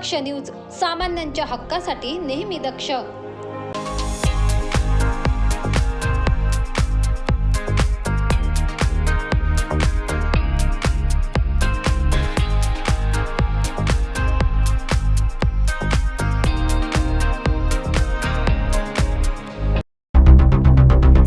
दक्ष news सामान्यांच्या हक्कासाठी नेहमी दक्ष.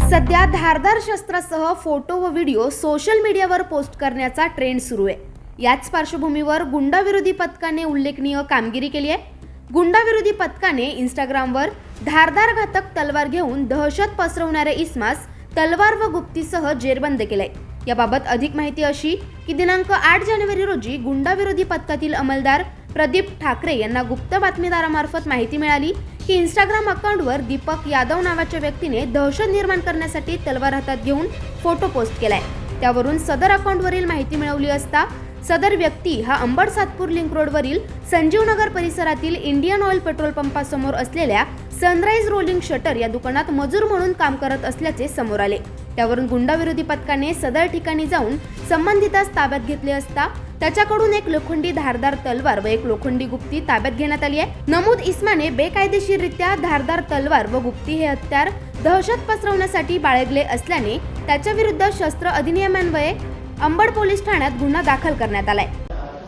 सध्या धारदार शस्त्रासह फोटो व व्हिडिओ सोशल मीडियावर पोस्ट करण्याचा ट्रेंड सुरू आहे. याच पार्श्वभूमीवर गुंडाविरोधी पथकाने उल्लेखनीय कामगिरी केली आहे. गुंडाविरोधी पथकाने इंस्टाग्रामवर धारदार घातक तलवार घेऊन दहशत पसरवणाऱ्या इस्मास तलवार व गुप्तीसह जेरबंद केलंय. याबाबत अधिक माहिती अशी की दिनांक आठ जानेवारी रोजी गुंडाविरोधी पथकातील अंमलदार प्रदीप ठाकरे यांना गुप्त बातमीदारामार्फत माहिती मिळाली की इंस्टाग्राम अकाउंटवर दीपक यादव नावाच्या व्यक्तीने दहशत निर्माण करण्यासाठी तलवार हातात घेऊन फोटो पोस्ट केलाय. त्यावरून सदर अकाउंटवरील माहिती मिळवली असता सदर व्यक्ती हा अंबड सातपूर लिंक रोडवरील संजीवनगर परिसरातील इंडियन ऑइल पेट्रोल पंपासमोर असलेल्या सनराईज रोलिंग शटर या दुकानात मजूर म्हणून काम करत असल्याचे समोर आले. त्यावरून गुंडाविरोधी पथकाने सदर ठिकाणी जाऊन संबंधितास ताब्यात घेतले असता त्याच्याकडून एक लोखंडी धारदार तलवार व एक लोखंडी गुप्ती ताब्यात घेण्यात आली आहे. नमूद इस्माने बेकायदेशीररित्या धारदार तलवार व गुप्ती हे हत्यार दहशत पसरवण्यासाठी बाळगले असल्याने त्याच्या विरुद्ध शस्त्र अधिनियमान्वये अंबड पोलीस ठाण्यात गुन्हा दाखल करण्यात आलाय.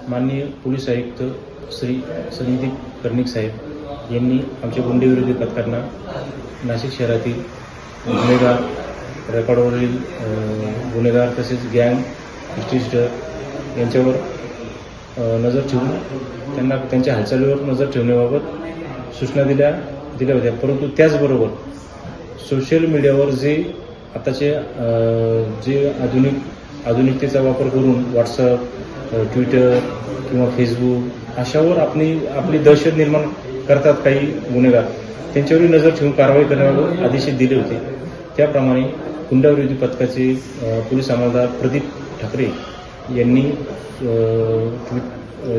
माननीय पोलीस आयुक्त श्री संदीप कर्णिक साहेब यांनी आमच्या गुंडेविरोधी पथकांना नाशिक शहरातील गुन्हेगार रेकॉर्डवरील गुन्हेगार तसेच गँग हिस्टिस्टर यांच्यावर नजर ठेवून त्यांना त्यांच्या हालचालीवर नजर ठेवण्याबाबत सूचना दिल्या दिल्या होत्या. परंतु त्याचबरोबर सोशल मीडियावर जे आताचे जे आधुनिक आधुनिकतेचा वापर करून व्हॉट्सअप ट्विटर किंवा फेसबुक अशावर आपली आपली दहशत निर्माण करतात काही गुन्हेगार. त्यांच्यावरही नजर ठेवून कारवाई करण्याबाबत आदेश दिले होते. त्याप्रमाणे गुंडाविरोधी पथकाचे पोलीस अंमलदार प्रदीप ठाकरे यांनी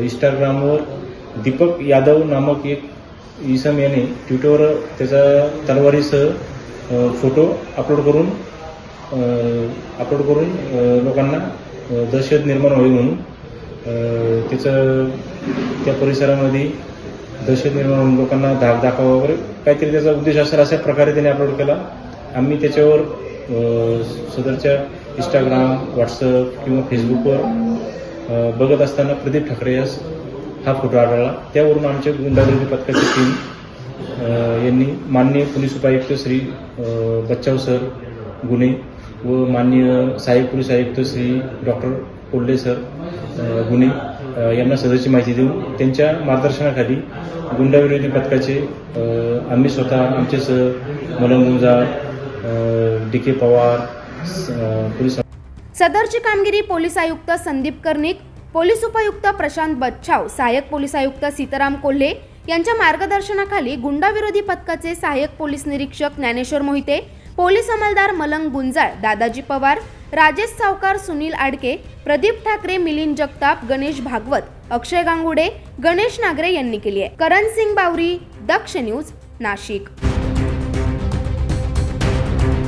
इंस्टाग्रामवर दीपक यादव नामक एक इसम याने ट्विटरवर त्याचा तलवारीसह फोटो अपलोड करून अपलोड करून लोकांना दहशत निर्माण होईल म्हणून तिचं त्याचं त्या परिसरामध्ये दहशत निर्माण होऊन लोकांना धाक दाखवा वगैरे काहीतरी त्याचा उद्देश असेल अशा प्रकारे त्याने अपलोड केला. आम्ही त्याच्यावर सदरच्या इंस्टाग्राम व्हॉट्सअप किंवा फेसबुकवर बघत असताना प्रदीप ठाकरे यास हा फोटो आढळला. त्यावरून आमच्या गुंडागिरी पथकाची टीम यांनी माननीय पोलीस उपायुक्त श्री बच्चाव सर गुन्हे व माननीय सहाय्यक पोलीस आयुक्त श्री डॉक्टर कोल्हे सर गुन्हे यांना सदरची माहिती देऊन त्यांच्या मार्गदर्शनाखाली गुंडाविरोधी पथकाचे आम्ही स्वतः आमचे सर मलम गुंजार डी के पवार स- पोलीस सदरची कामगिरी पोलीस आयुक्त संदीप कर्णिक पोलीस उपायुक्त प्रशांत बच्छाव सहाय्यक पोलीस आयुक्त सीताराम कोल्हे यांच्या मार्गदर्शनाखाली गुंडाविरोधी पथकाचे सहाय्यक पोलीस निरीक्षक ज्ञानेश्वर मोहिते पोलीस अंमलदार मलंग गुंजाळ दादाजी पवार राजेश सावकार सुनील आडके प्रदीप ठाकरे मिलिंद जगताप गणेश भागवत अक्षय गांगुडे गणेश नागरे यांनी केली आहे. करण सिंग बावरी दक्ष न्यूज नाशिक.